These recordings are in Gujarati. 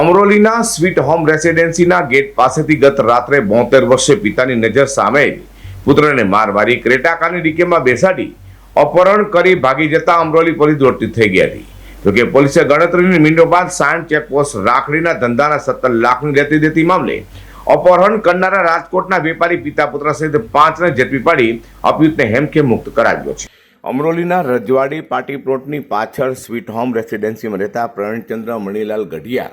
અમરોલીના સ્વીટ હોમ રેસિડેન્સીના ગેટ પાસેથી ગત રાત્રે બોતેર વર્ષે પિતાની નજર સામે પુત્રને માર મારી ક્રેટાકાની ડીકેમાં બેસાડી અપહરણ કરી ભાગી જતા અમરોલી પોલીસ દોડતી થઈ ગઈ હતી. જોકે પોલીસે ગણતરીની મિનિટો બાદ સાયણ ચેકપોસ્ટ રાખડીના ધંધાના સત્તર લાખની લેતી દેતી મામલે અપહરણ કરનારા રાજકોટના વેપારી પિતા પુત્ર સહિત પાંચને ઝડપી પાડી અપયુતને હેમખેમ મુક્ત કરાવ્યો છે. અમરોલીના રજવાડી પાટી પ્લોટની પાછળ સ્વીટ હોમ રેસિડેન્સીમાં રહેતા પ્રવીણચંદ્ર મણીલાલ ગઢિયા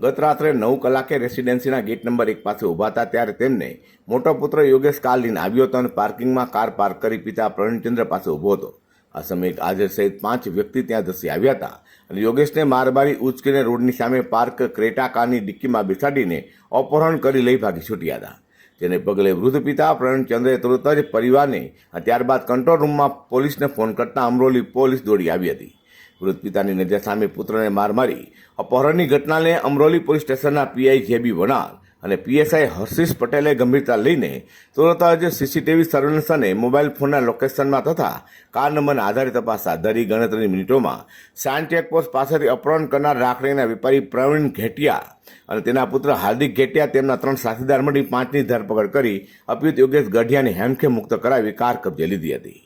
ગત રાત્રે નવ કલાકે રેસિડેન્સીના ગેટ નંબર એક પાસે ઊભા હતા ત્યારે તેમને મોટો પુત્ર યોગેશ કાલિન આવ્યો હતો અને પાર્કિંગમાં કાર પાર્ક કરી પિતા પ્રવીણચંદ્ર પાસે ઊભો હતો. આ સમયે હાજર સહિત પાંચ વ્યક્તિ ત્યાં ધસી આવ્યા હતા અને યોગેશને મારબારી ઉચકીને રોડની સામે પાર્ક ક્રેટા કારની ડિક્કીમાં બેસાડીને અપહરણ કરી લઈ ભાગી છૂટ્યા હતા. જેને પગલે વૃદ્ધ પિતા પ્રવીણચંદ્રે તુરત જ પરિવારને ત્યારબાદ કંટ્રોલ રૂમમાં પોલીસને ફોન કરતા અમરોલી પોલીસ દોડી આવી હતી. વૃદ્ધ પિતાની નજર સામે પુત્રને માર મારી અપહરણની ઘટનાને અમરોલી પોલીસ સ્ટેશનના પીઆઈ જેબી વણાલ અને પીએસઆઈ હર્ષિસ પટેલે ગંભીરતા લઈને તુરત જ સીસીટીવી સર્વેલન્સ અને મોબાઈલ ફોનના લોકેશનમાં તથા કાર નંબરના આધારે તપાસ હાથ ધરી ગણતરીની મિનિટોમાં સાયન ચેકપોસ્ટ પાસેથી અપહરણ કરનાર રાખડીના વેપારી પ્રવીણ ઘેટિયા અને તેના પુત્ર હાર્દિક ઘેટિયા તેમના ત્રણ સાથીદાર મળી પાંચની ધરપકડ કરી અપિયુત યોગેશ ગઢિયાને હેમખેમ મુક્ત કરાવી કાર કબજે લીધી હતી.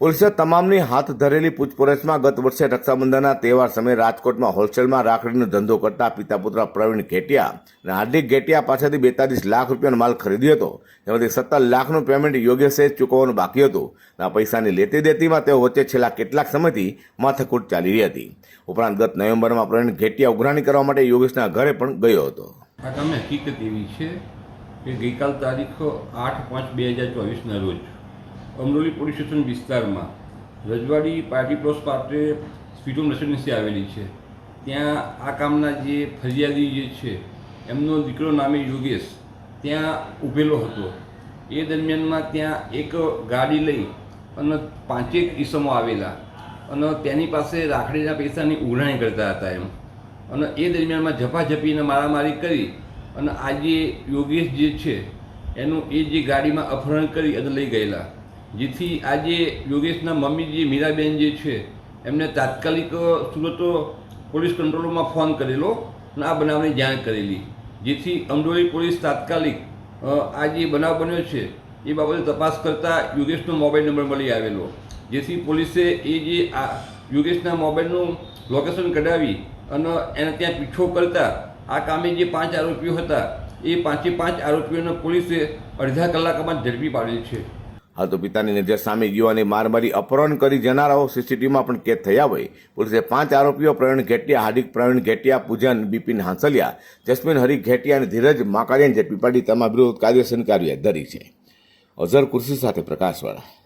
પોલીસે તમામની હાથ ધરેલી પૂછપરછમાં ગત વર્ષે રક્ષાબંધનના તહેવાર સમયે રાજકોટમાં હોલસેલમાં રાખડીનો ધંધો કરતા પિતા પુત્ર પ્રવીણ ઘેટિયા અને હાર્દિક ઘેટિયા પાસેથી બેતાલીસ લાખ રૂપિયાનો માલ ખરીદ્યો હતો. તેમાંથી સત્તર લાખનું પેમેન્ટ યોગેશે ચૂકવવાનું બાકી હતું. આ પૈસાની લેતી દેતીમાં તેઓ વચ્ચે છેલ્લા કેટલાક સમયથી માથાકૂટ ચાલી રહી હતી. ઉપરાંત ગત નવેમ્બરમાં પ્રવીણ ઘેટિયા ઉઘરાણી કરવા માટે યોગેશના ઘરે પણ ગયો હતો. આ તમે હકીકત એવી છે કે ગઈકાલ તારીખ આઠ પાંચ બે હજાર ચોવીસના રોજ અમરોલી પોલીસ સ્ટેશન વિસ્તારમાં રજવાડી પાર્ટી પ્લોસ પાસે સ્પીડોમ રેસિડેન્સી આવેલી છે. ત્યાં આ કામના જે ફરિયાદી જે છે, એમનો દીકરો નામે યોગેશ ત્યાં ઊભેલો હતો. એ દરમિયાનમાં ત્યાં એક ગાડી લઈ અને પાંચેક ઈસમો આવેલા અને તેની પાસે રાખડીના પૈસાની ઉઘરાણી કરતા હતા એમ. અને એ દરમિયાનમાં ઝપાઝપીને મારામારી કરી અને આ જે યોગેશ જે છે, એનું એ જે ગાડીમાં અપહરણ કરી અને લઈ ગયેલા. જેથી આજે યોગેશના મમ્મી જે મીરાબેન જે છે, એમને તાત્કાલિક સુરત પોલીસ કંટ્રોલમાં ફોન કરેલો અને આ બનાવની જાણ કરેલી. જેથી અમરોલી પોલીસ તાત્કાલિક આ જે બનાવ બન્યો છે, એ બાબતે તપાસ કરતાં યોગેશનો મોબાઈલ નંબર મળી આવેલો. જેથી પોલીસે એ જે આ યોગેશના મોબાઈલનું લોકેશન કઢાવી અને એને ત્યાં પીછો કરતા આ કામે જે પાંચ આરોપીઓ હતા, એ પાંચે પાંચ આરોપીઓને પોલીસે અડધા કલાકમાં ઝડપી પાડેલ છે. હાલ તો પિતાની નજર સામે યુવાને માર મારી અપહરણ કરી જનારાઓ સીસીટીવીમાં પણ કેદ થયા હોય. પોલીસે પાંચ આરોપીઓ, પ્રવીણ ઘેટિયા, હાર્દિક પ્રવીણ ઘેટિયા, પૂજન, બિપિન હાંસલિયા, જસ્મીન હરી ઘેટિયા અને ધીરજ માકારિયાને ઝડપી પાડી તમામ વિરુદ્ધ કાયદેસરની કાર્યવાહી ધરી છે. અઝર કુર્સી સાથે પ્રકાશવાળા.